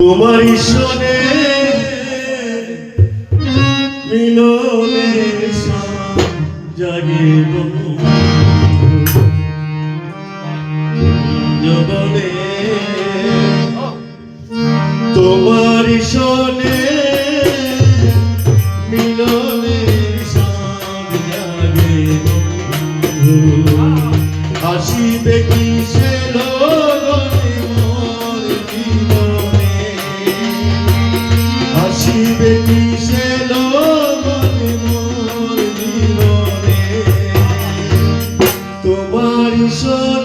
তোমার ঈশ্বরে মিলনে জাগে জবনে should